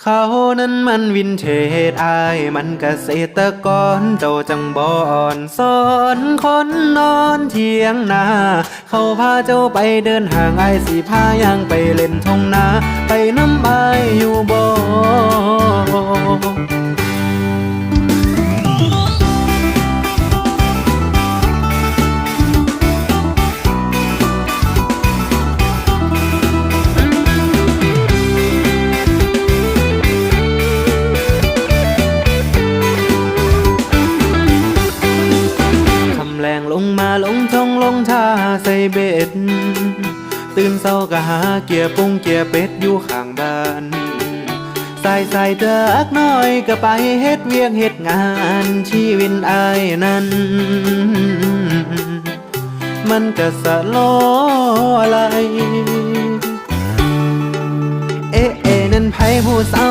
เขานั้นมันวินเทจอายมันเกษตรกรเจ้าจังบอนสอนคนนอนเทียงนา เขาพาเจ้าไปเดินห่างไอายสิพาย่างไปเล่นทงนา แรงลงมาลงทงลงท่าใส่เบ็ด ตื่นเศร้าก็หาเกียร์ปุ้งเกียร์เป็ดอยู่ข้างบ้านใส่ใส่เตือกน้อยก็ไปเฮ็ดเวียกเฮ็ดงานชีวิตอายนั้น มันก็สะโลอะไร เอ๊ะเอ๊ะนั่นไผผู้สาว